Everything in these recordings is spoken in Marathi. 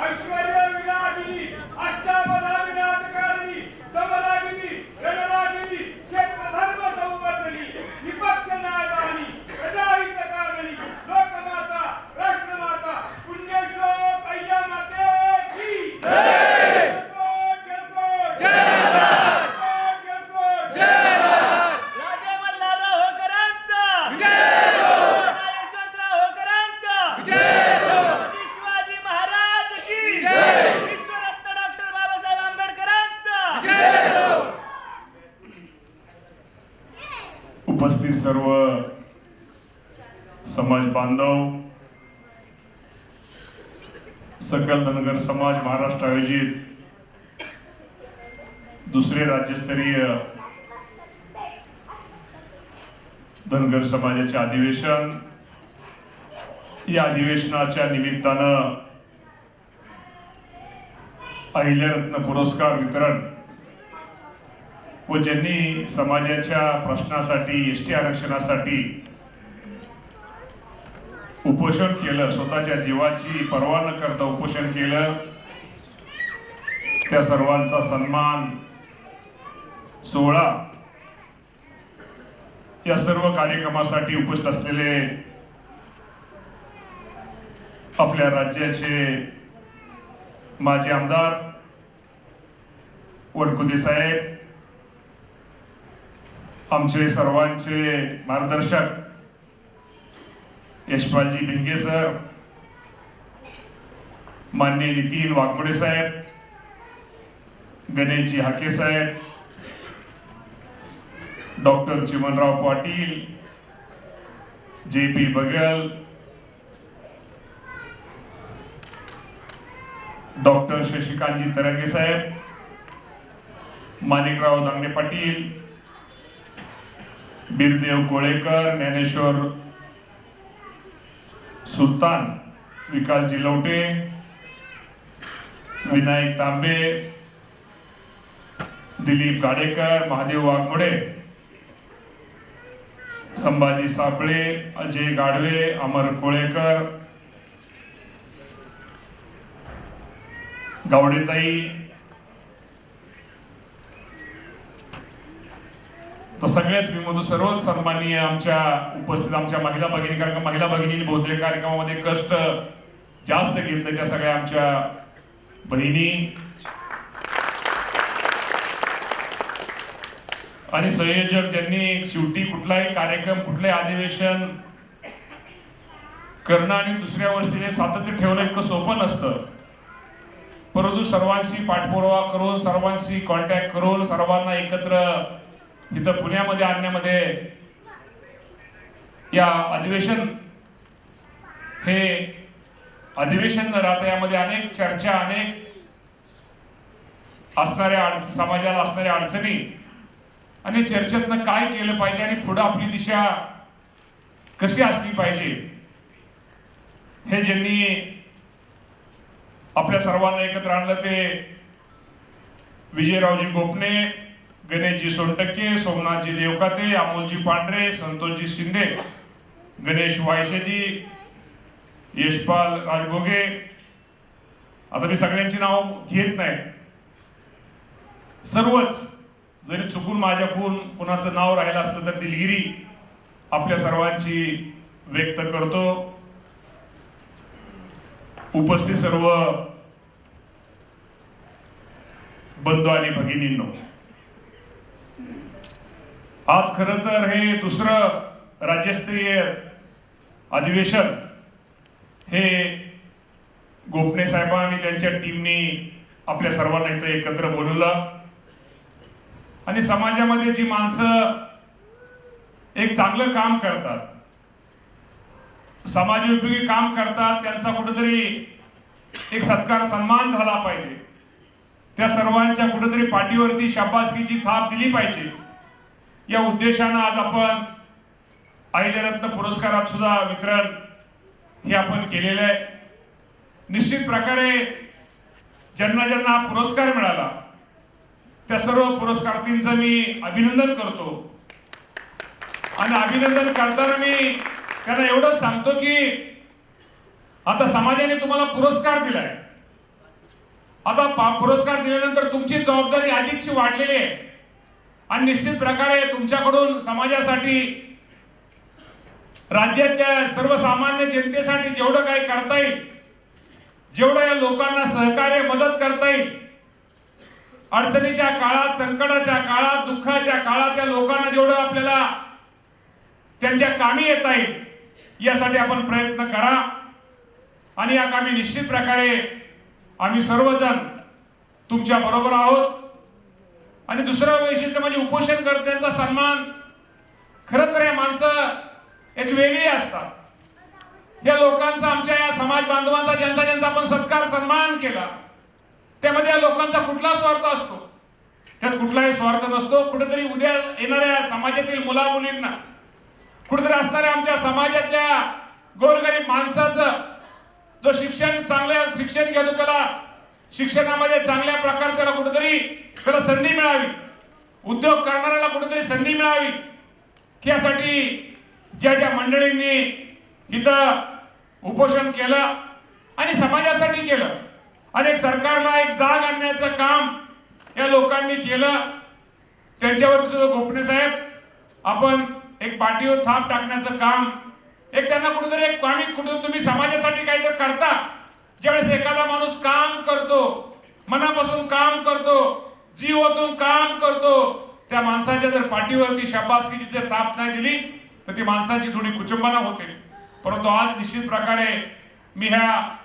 ಐಶ್ವರ್ಯ उपस्थित सर्व समाज बांधव सकल धनगर समाज महाराष्ट्र आयोजित दुसरे राज्यस्तरीय धनगर समाजाचे अधिवेशन. या अधिवेशनाच्या निमित्तानं अहिल्यारत्न पुरस्कार वितरण व ज्यांनी समाजाच्या प्रश्नासाठी एस टी आरक्षणासाठी उपोषण केलं स्वतःच्या जीवाची पर्वा न करता उपोषण केलं त्या सर्वांचा सन्मान सोहळा या सर्व कार्यक्रमासाठी उपस्थित असलेले आपल्या राज्याचे माजी आमदार वडकुदे साहेब आमचे सर्वांचे मार्गदर्शक यशपालजी भिंगे सर मान्य नितीन वाघमोडे साहेब गणेशजी हाके साहेब doctor Chimanrao Patil J P Bagal doctor Shashikantji तरंगे साहेब माणिकराव दांगणे पाटील बिरदेव कोळेकर ज्ञानेश्वर सुलतान विकास जिलवटे विनायक तांबे दिलीप गाडेकर महादेव वाघमोडे संभाजी सापळे अजय गाडवे अमर कोळेकर गावडेताई तर सगळ्याच मी म्हणतो सर्वच सन्माननीय आमच्या उपस्थित आमच्या महिला भगिनी कारण महिला भगिनींनी बहुतेक कार्यक्रमामध्ये कष्ट जास्त घेतले त्या सगळ्या आमच्या बहिणी. आणि संयोजक ज्यांनी शेवटी कुठलाही कार्यक्रम कुठलंही अधिवेशन करणं आणि दुसऱ्या वर्षी सातत्य ठेवणं इतकं सोपं नसतं. परंतु सर्वांशी पाठपुरावा करून सर्वांशी कॉन्टॅक्ट करून सर्वांना एकत्र इथं पुण्यामध्ये आणण्यामध्ये या अधिवेशन हे अधिवेशन न राहता. यामध्ये अनेक चर्चा अनेक असणाऱ्या अडच समाजाला असणाऱ्या अडचणी आणि चर्चेतनं काय केलं पाहिजे आणि पुढं आपली दिशा कशी असली पाहिजे हे ज्यांनी आपल्या सर्वांना एकत्र आणलं ते विजयरावजी गोपने गणेशजी सोनटक्के सोमनाथजी देवकाते अमोलजी पांढरे संतोषजी शिंदे गणेश वायशेजी यशपाल राजभोगे. आता मी सगळ्यांची नाव घेत नाही. सर्वच जरी चुकून माझ्याकडून कुणाचं नाव राहिलं असलं तर दिलगिरी आपल्या सर्वांची व्यक्त करतो. उपस्थित सर्व बंधू आणि भगिनींनो आज खर तर हे दुसरं राज्यस्तरीय अधिवेशन हे गोपने साहेबांनी त्यांच्या टीमनी आपल्या सर्वांना इथं एकत्र बोलवलं. आणि समाजामध्ये जी माणसं एक चांगलं काम करतात समाजोपयोगी काम करतात त्यांचा कुठेतरी एक सत्कार सन्मान झाला पाहिजे. त्या सर्वांच्या कुठेतरी पाठीवरती शाबासकीची थाप दिली पाहिजे. या उद्देशानं आज आपण अहिल्यारत्न पुरस्कारात सुद्धा वितरण हे आपण केलेलं आहे. निश्चित प्रकारे ज्यांना ज्यांना हा पुरस्कार मिळाला त्या सर्व पुरस्कारार्थींचं मी अभिनंदन करतो. आणि अभिनंदन करताना मी त्यांना एवढंच सांगतो की आता समाजाने तुम्हाला पुरस्कार दिलाय. आता पा- पुरस्कार दिल्यानंतर तुमची जबाबदारी अधिकची वाढलेली आहे. आणि निश्चित प्रकारे तुमच्याकडून समाजासाठी राज्यातल्या सर्वसामान्य जनतेसाठी जेवढं काही करता येईल जेवढं या लोकांना सहकार्य मदत करता येईल अडचणीच्या काळात संकटाच्या काळात दुःखाच्या काळात या लोकांना जेवढं आपल्याला त्यांच्या कामी येता येईल यासाठी आपण प्रयत्न करा. आणि या कामी निश्चित प्रकारे आम्ही सर्वजण तुमच्या बरोबर आहोत. आणि दुसरं वैशिष्ट्य म्हणजे उपोषणकर्त्यांचा सन्मान. खरं तर हे माणसं एक वेगळी असतात. या लोकांचा आमच्या या समाज बांधवांचा ज्यांचा ज्यांचा आपण सत्कार सन्मान केला त्यामध्ये या लोकांचा कुठला स्वार्थ असतो? त्यात कुठलाही स्वार्थ नसतो. कुठेतरी उद्या येणाऱ्या समाजातील मुला मुलींना कुठेतरी असणाऱ्या आमच्या समाजातल्या गोरगरीब माणसाचं जो शिक्षण चांगल्या शिक्षण घेतो त्याला. शिक्षणामध्ये चांगल्या प्रकारे त्याला कुठेतरी त्याला संधी मिळावी. उद्योग करणाऱ्याला कुठेतरी संधी मिळावी. यासाठी ज्या ज्या मंडळींनी इथं उपोषण केलं आणि समाजासाठी केलं. आणि सरकारला एक जाग आणण्याचं काम या लोकांनी केलं. त्यांच्यावरती सुद्धा गोपणे साहेब आपण एक पाठीवर थाप टाकण्याचं काम एक त्यांना कुठेतरी एक प्राणी कुठून तुम्ही समाजासाठी काहीतरी करता. ज्यावेळेस एखादा माणूस काम करतो मनापासून काम करतो जीवातून काम करतो त्या माणसाच्या जर पाठीवरती शाबासकीची जर ताप नाही दिली तर ती माणसाची थोडी कुचंबना होते. परंतु आज निश्चित प्रकारे मी ह्या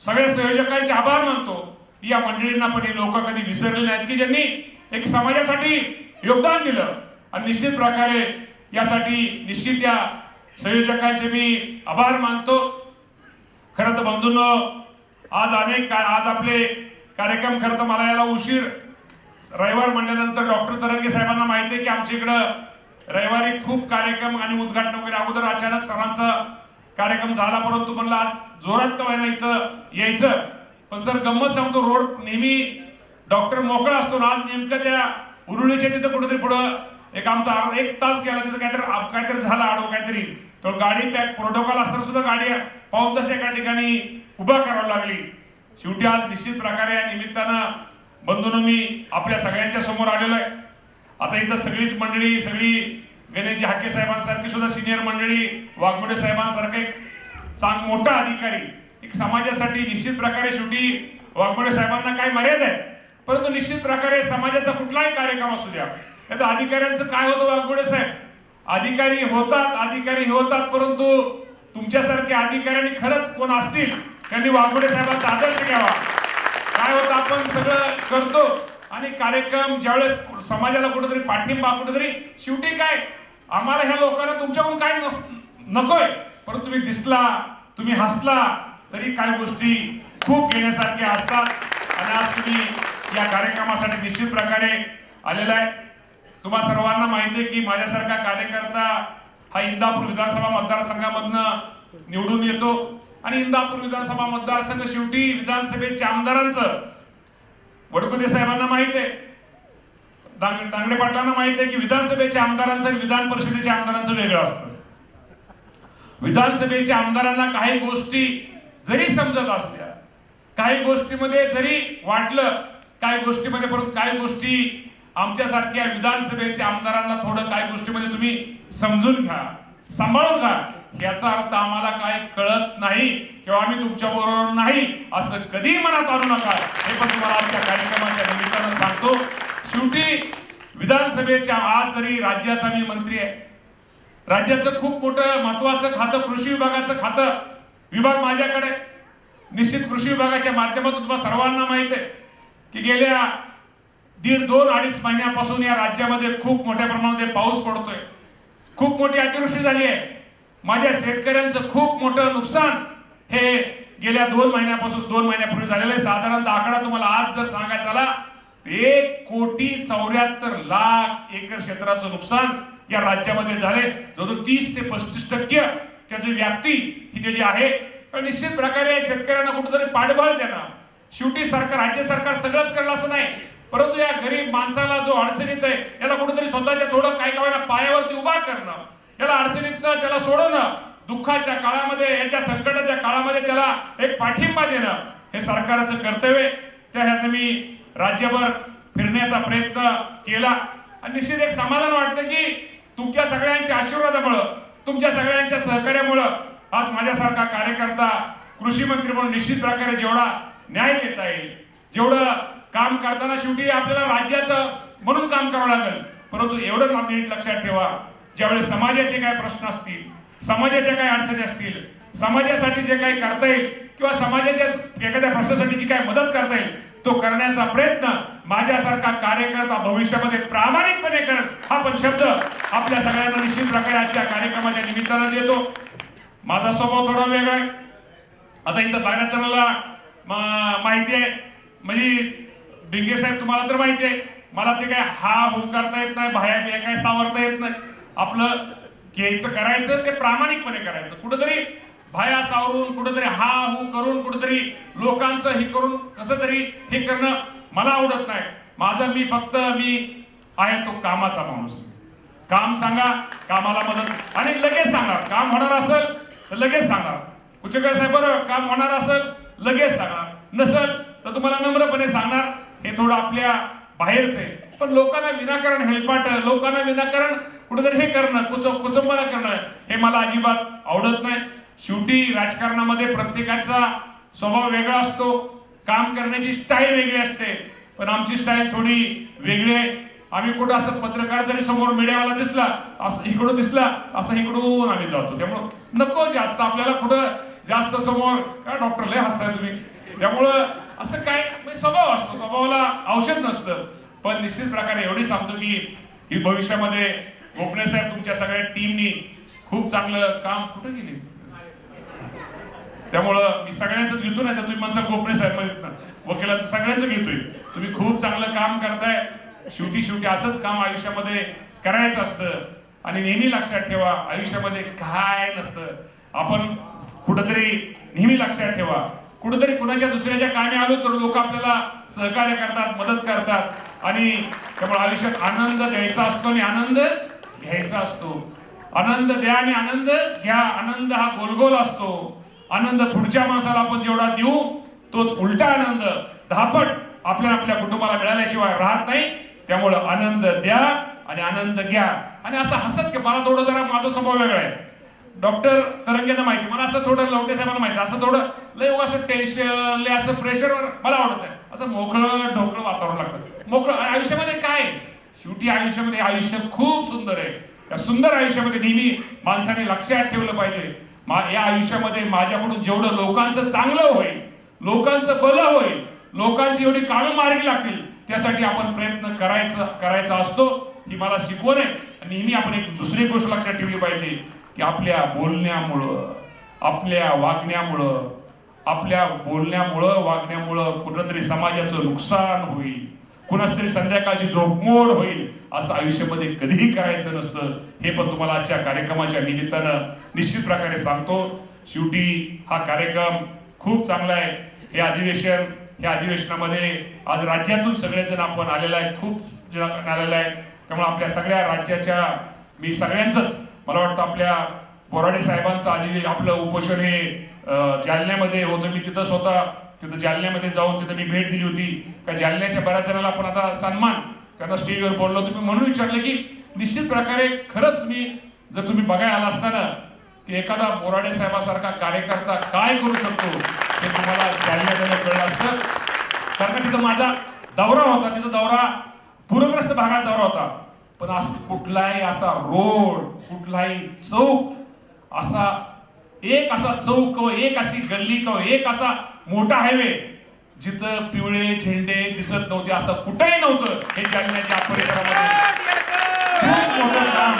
सगळ्या संयोजकांचे आभार मानतो. या मंडळींना पण हे लोक कधी विसरले नाहीत की ज्यांनी एक समाजासाठी योगदान दिलं. आणि निश्चित प्रकारे यासाठी निश्चित या संयोजकांचे मी आभार मानतो. खरं तर बंधूंनो आज अनेक का- आज आपले कार्यक्रम खरं तर मला याला उशीर. रविवार म्हणल्यानंतर डॉक्टर तरंगे साहेबांना माहिती आहे की आमच्या इकडं रविवारी खूप कार्यक्रम आणि उद्घाटन वगैरे. अगोदर अचानक सरांचा कार्यक्रम झाला परंतु म्हणलं आज जोरात का व्हायना इथं यायचं. पण सर गंमत सांगतो रोड नेहमी डॉक्टर मोकळा असतो ना आज नेमकं त्या उरुळीच्या तिथं कुठेतरी पुढं एक आमचा अर्धा एक तास गेला तिथं काहीतरी काहीतरी झाला आडव काहीतरी. तर गाडी पॅक प्रोटोकॉल असताना सुद्धा गाडी पाऊन तसे एका ठिकाणी उभा करावी लागली. शेवटी आज निश्चित प्रकारे या निमित्तानं बंधून मी आपल्या सगळ्यांच्या समोर आलेलो आहे. आता इथं सगळीच मंडळी सगळी गणेशजी हाके साहेबांसारखी सुद्धा सिनियर मंडळी वाघमोडे साहेबांसारखे चांग मोठा अधिकारी एक समाजासाठी निश्चित प्रकारे शेवटी वाघमोडे साहेबांना काही मर्यादा आहे परंतु निश्चित प्रकारे समाजाचा कुठलाही कार्यक्रम असू द्या आता अधिकाऱ्यांचं काय होतं वाघमोडे साहेब? अधिकारी होतात अधिकारी होतात परंतु तुमच्यासारखे अधिकाऱ्यांनी खरंच कोण असतील त्यांनी वाघोडे साहेबांचा आदर्श घ्यावा. काय होतं आपण सगळं करतो आणि कार्यक्रम ज्यावेळेस समाजाला कुठेतरी पाठिंबा कुठेतरी शेवटी काय आम्हाला ह्या लोकांना तुमच्याकडून काय नस नकोय परंतु तुम्ही दिसला तुम्ही हसला तरी काही गोष्टी खूप घेण्यासारख्या असतात. आणि आज तुम्ही या कार्यक्रमासाठी निश्चित प्रकारे आलेला आहे. तुम्हा सर्वांना माहिती आहे की माझ्यासारखा कार्यकर्ता हा इंदापूर विधानसभा मतदारसंघामधनं निवडून येतो. आणि इंदापूर विधानसभा मतदारसंघ शेवटी विधानसभेच्या आमदारांचं. वडकुते साहेबांना माहीत आहे. दांगडे पाटलांना माहीत आहे की विधानसभेच्या आमदारांचं आणि विधान परिषदेच्या आमदारांचं वेगळं असतं. विधानसभेच्या आमदारांना काही गोष्टी जरी समजत असल्या काही गोष्टीमध्ये जरी वाटलं काही गोष्टीमध्ये परंतु काही गोष्टी आमच्यासारख्या विधानसभेच्या आमदारांना थोडं काही गोष्टीमध्ये तुम्ही समजून घ्या सांभाळून घ्या. याचा अर्थ आम्हाला काय कळत नाही किंवा आम्ही तुमच्या बरोबर नाही असं कधी मनात आणू नका. हे पण तुम्हाला आजच्या कार्यक्रमाच्या निमित्तानं सांगतो. शेवटी विधानसभेच्या आज जरी राज्याचा मी मंत्री आहे राज्याचं खूप मोठं महत्वाचं खातं कृषी विभागाचं खातं विभाग माझ्याकडे निश्चित कृषी विभागाच्या माध्यमातून तुम्हाला सर्वांना माहीत आहे की गेल्या दीड दोन अडीच महिन्यापासून या राज्यामध्ये खूप मोठ्या प्रमाणामध्ये पाऊस पडतोय. खूप मोठी अतिवृष्टी झाली आहे. माझ्या शेतकऱ्यांचं खूप मोठं नुकसान हे गेल्या दोन महिन्यापासून दोन महिन्यापूर्वी झालेलं आहे. साधारणतः आकडा तुम्हाला आज जर सांगायचा आला एक कोटी चौऱ्याहत्तर लाख एकर क्षेत्राचं नुकसान या राज्यामध्ये झाले जवळजवळ तीस ते पस्तीस टक्के त्याची व्याप्ती ही त्याची आहे. तर निश्चित प्रकारे शेतकऱ्यांना कुठेतरी पाठबळ देणं शेवटी सरकार राज्य सरकार सगळंच करलं असं नाही. परंतु या गरीब माणसाला जो अडचणीत आहे याला कुठेतरी स्वतःच्या थोडं काय काय पायावरती उभा करणं याला अडचणीतनं त्याला सोडवणं दुःखाच्या काळामध्ये याच्या संकटाच्या काळामध्ये त्याला एक पाठिंबा देणं हे सरकारचं कर्तव्य त्या ह्यानं मी राज्यभर फिरण्याचा प्रयत्न केला. आणि निश्चित एक समाधान वाटतं की तुमच्या सगळ्यांच्या आशीर्वादामुळं तुमच्या सगळ्यांच्या सहकार्यामुळं आज माझ्यासारखा कार्यकर्ता कृषी मंत्री म्हणून निश्चित प्रकारे जेवढा न्याय देता येईल जेवढं काम करताना शेवटी आपल्याला राज्याचं म्हणून काम करावं लागेल. परंतु एवढं मात्र नीट लक्षात ठेवा ज्यावेळेस समाजाचे काय प्रश्न असतील समाजाच्या काय अडचणी असतील समाजासाठी जे काही करता येईल किंवा समाजाच्या एखाद्या प्रश्नासाठी जी काय मदत करता येईल तो करण्याचा प्रयत्न माझ्यासारखा कार्यकर्ता भविष्यामध्ये प्रामाणिकपणे करेल हा पण शब्द आपल्या सगळ्यांना निश्चित प्रकारे आजच्या कार्यक्रमाच्या निमित्तानं देतो. माझा स्वभाव थोडा वेगळा आहे. आता इथं बऱ्याच जणांना माहिती आहे. म्हणजे डिंगे साहेब तुम्हाला तर माहिती आहे मला ते काय हा हू करता येत नाही बाहेर बिया काय सावरता येत नाही. आपलं घ्यायचं करायचं ते प्रामाणिकपणे करायचं. कुठंतरी भाया सावरून कुठंतरी हा हू करून कुठंतरी लोकांचं हे करून कसं तरी हे करणं मला आवडत नाही. माझं मी फक्त मी आहे तो कामाचा माणूस. काम सांगा कामाला मदत. आणि लगेच सांगणार काम होणार असेल तर लगेच सांगणार. उच्चकर साहेब बरं काम होणार असेल लगेच सांगणार. नसेल तर तुम्हाला नम्रपणे सांगणार. हे थोडं आपल्या बाहेरच. आहे पण लोकांना विनाकारण हेलपाट लोकांना विनाकारण कुठेतरी हे करणं कुच कुचंबना करणं हे मला अजिबात आवडत नाही. शेवटी राजकारणामध्ये प्रत्येकाचा स्वभाव वेगळा असतो. काम करण्याची स्टाईल वेगळी असते. पण आमची स्टाईल थोडी वेगळी आहे. आम्ही कुठं असं पत्रकार जरी समोर मीडियावाला दिसला असं इकडून दिसला असं इकडून आम्ही जातो. त्यामुळं नको जास्त. आपल्याला कुठं जास्त समोर काय डॉक्टर लय हसताय तुम्ही? त्यामुळं असं काय म्हणजे स्वभाव असतो. स्वभावाला औषध नसतं. पण निश्चित प्रकारे एवढी सांगतो की ही भविष्यामध्ये गोपणे साहेब तुमच्या सगळ्या टीमनी खूप चांगलं काम कुठं गेले? त्यामुळं मी सगळ्यांचंच घेतो ना तुम्ही म्हणसाल गोपणे साहेब वकिलाचं सगळ्यांचं घेतोय. तुम्ही खूप चांगलं काम करताय. शेवटी शेवटी असंच काम आयुष्यामध्ये करायचं असतं. आणि नेहमी लक्षात ठेवा आयुष्यामध्ये काय नसतं. आपण कुठंतरी नेहमी लक्षात ठेवा. कुठंतरी कुणाच्या दुसऱ्याच्या कामी आलो तर लोक आपल्याला सहकार्य करतात मदत करतात. आणि त्यामुळे आयुष्यात आनंद द्यायचा असतो आणि आनंद घ्यायचा असतो. आनंद द्या आणि आनंद घ्या. आनंद हा गोलगोल असतो. आनंद पुढच्या माणसाला आपण जेवढा देऊ तोच उलटा आनंद. धापट आपल्याला आपल्या कुटुंबाला मिळाल्याशिवाय राहत नाही. त्यामुळं आनंद द्या आणि आनंद घ्या. आणि असं हसत की मला थोडं जरा माझा स्वभाव वेगळा आहे. डॉक्टर तरंगेनं माहिती. मला असं थोडं लवटे साहेबांना माहिती. असं थोडं लय असं टेन्शन लय असं प्रेशरवर मला आवडत नाही. असं मोकळं ढोकळं वातावरण लागतं. मोकळं आयुष्यामध्ये काय आहे? शेवटी आयुष्यामध्ये आयुष्य खूप सुंदर आहे. या सुंदर आयुष्यामध्ये नेहमी माणसाने लक्षात ठेवलं पाहिजे. मा या आयुष्यामध्ये माझ्याकडून जेवढं लोकांचं चांगलं होईल लोकांचं भलं होईल लोकांची एवढी कामं मार्गी लागतील त्यासाठी आपण प्रयत्न करायचं करायचा असतो. ही मला शिकवण आहे. आणि नेहमी आपण एक दुसरी गोष्ट लक्षात ठेवली पाहिजे. की आपल्या बोलण्यामुळं आपल्या वागण्यामुळं आपल्या बोलण्यामुळं वागण्यामुळं कुठंतरी समाजाचं नुकसान होईल. कुणाच तरी संध्याकाळची झोपमोड होईल असं आयुष्यामध्ये कधीही करायचं नसतं. हे पण तुम्हाला आजच्या कार्यक्रमाच्या निमित्तानं निश्चित प्रकारे सांगतो. शेवटी हा कार्यक्रम खूप चांगला आहे. हे अधिवेशन या अधिवेशनामध्ये आज राज्यातून सगळेजण आपण आलेला आहे खूप जण आलेला आहे. त्यामुळे आपल्या सगळ्या राज्याच्या मी सगळ्यांचंच मला वाटतं आपल्या बोराडे साहेबांचं आधी आपलं उपोषण हे जालन्यामध्ये होतं. मी तिथं स्वतः तिथं जालन्यामध्ये जाऊन तिथं मी भेट दिली होती. का जालन्याच्या बऱ्याच जणांना आपण आता सन्मान त्यांना स्टेजवर बोललो. तुम्ही म्हणून विचारलं की निश्चित प्रकारे खरंच तुम्ही जर तुम्ही बघायला आला असताना की एखादा बोराडे साहेबासारखा कार्यकर्ता काय करू शकतो हे तुम्हाला जालन्यात कळलं असतं. कारण का तिथं माझा दौरा होता. तिथं दौरा पूरग्रस्त भागात दौरा होता. पण अस कुठलाही असा रोड कुठलाही चौक असा एक असा चौक किंवा एक अशी गल्ली किंवा एक असा मोठा हायवे जिथं पिवळे झेंडे दिसत नव्हते असं कुठेही नव्हतं हे जालन्याच्या परिसरामध्ये. खूप मोठं काम.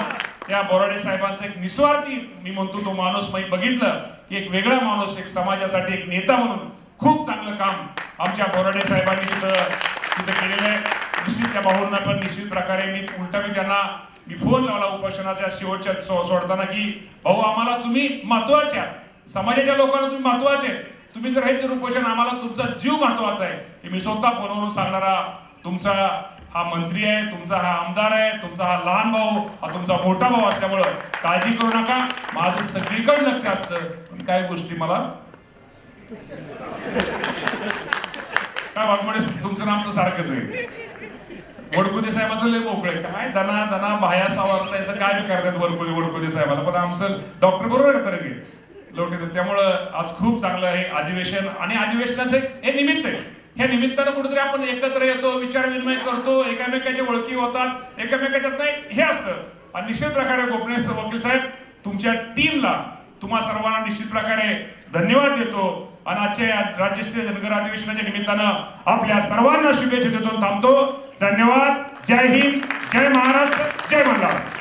त्या बोराडे साहेबांचं एक निस्वार्थी मी म्हणतो तो माणूस मी बघितलं की एक वेगळा माणूस एक समाजासाठी एक नेता म्हणून खूप चांगलं काम आमच्या बोराडे साहेबांनी तिथं तिथं केलेलं आहे. निश्चित त्या भाऊंना पण निश्चित प्रकारे मी उलटा मी त्यांना मी फोन लावला उपोषणाच्या शेवटच्या सो- सोडताना की भाऊ आम्हाला तुम्ही महत्त्वाचे आहात. समाजाच्या लोकांना तुम्ही महत्त्वाचे तुम्ही जर हे जर उपोषण आम्हाला तुमचा जीव महत्त्वाचा आहे हे मी स्वतः फोनवरून सांगणारा तुमचा हा मंत्री आहे तुमचा हा आमदार आहे तुमचा हा लहान भाऊ हा तुमचा मोठा भाऊ असल्यामुळं काळजी करू नका. माझं सगळीकडे लक्ष असतं पण काही गोष्टी मला काय वाघमोडे तुमचं नामचं सारखंच आहे. वडकुदे साहेबाचं लय मोकळे काय दना दना बाया सावरता येतं काय करतात वरकुदे वडकुदे साहेबाला. पण आमचं डॉक्टर बरोबर आहे तरी लोटीचं त्यामुळं आज खूप चांगलं आहे अधिवेशन. आणि अधिवेशनाचं हे निमित्त आहे. ह्या निमित्तानं कुठेतरी आपण एकत्र येतो विचार विनिमय करतो एकामेकाच्या ओळखी होतात एकामेकाच्यात नाही हे असतं. आणि निश्चित प्रकारे गोपनीय वकील साहेब तुमच्या टीमला तुम्हा सर्वांना निश्चित प्रकारे धन्यवाद देतो. आणि आजच्या या राज्यस्तरीय धनगर अधिवेशनाच्या निमित्तानं आपल्या सर्वांना शुभेच्छा देतो थांबतो. धन्यवाद. जय हिंद जय महाराष्ट्र जय मल्हार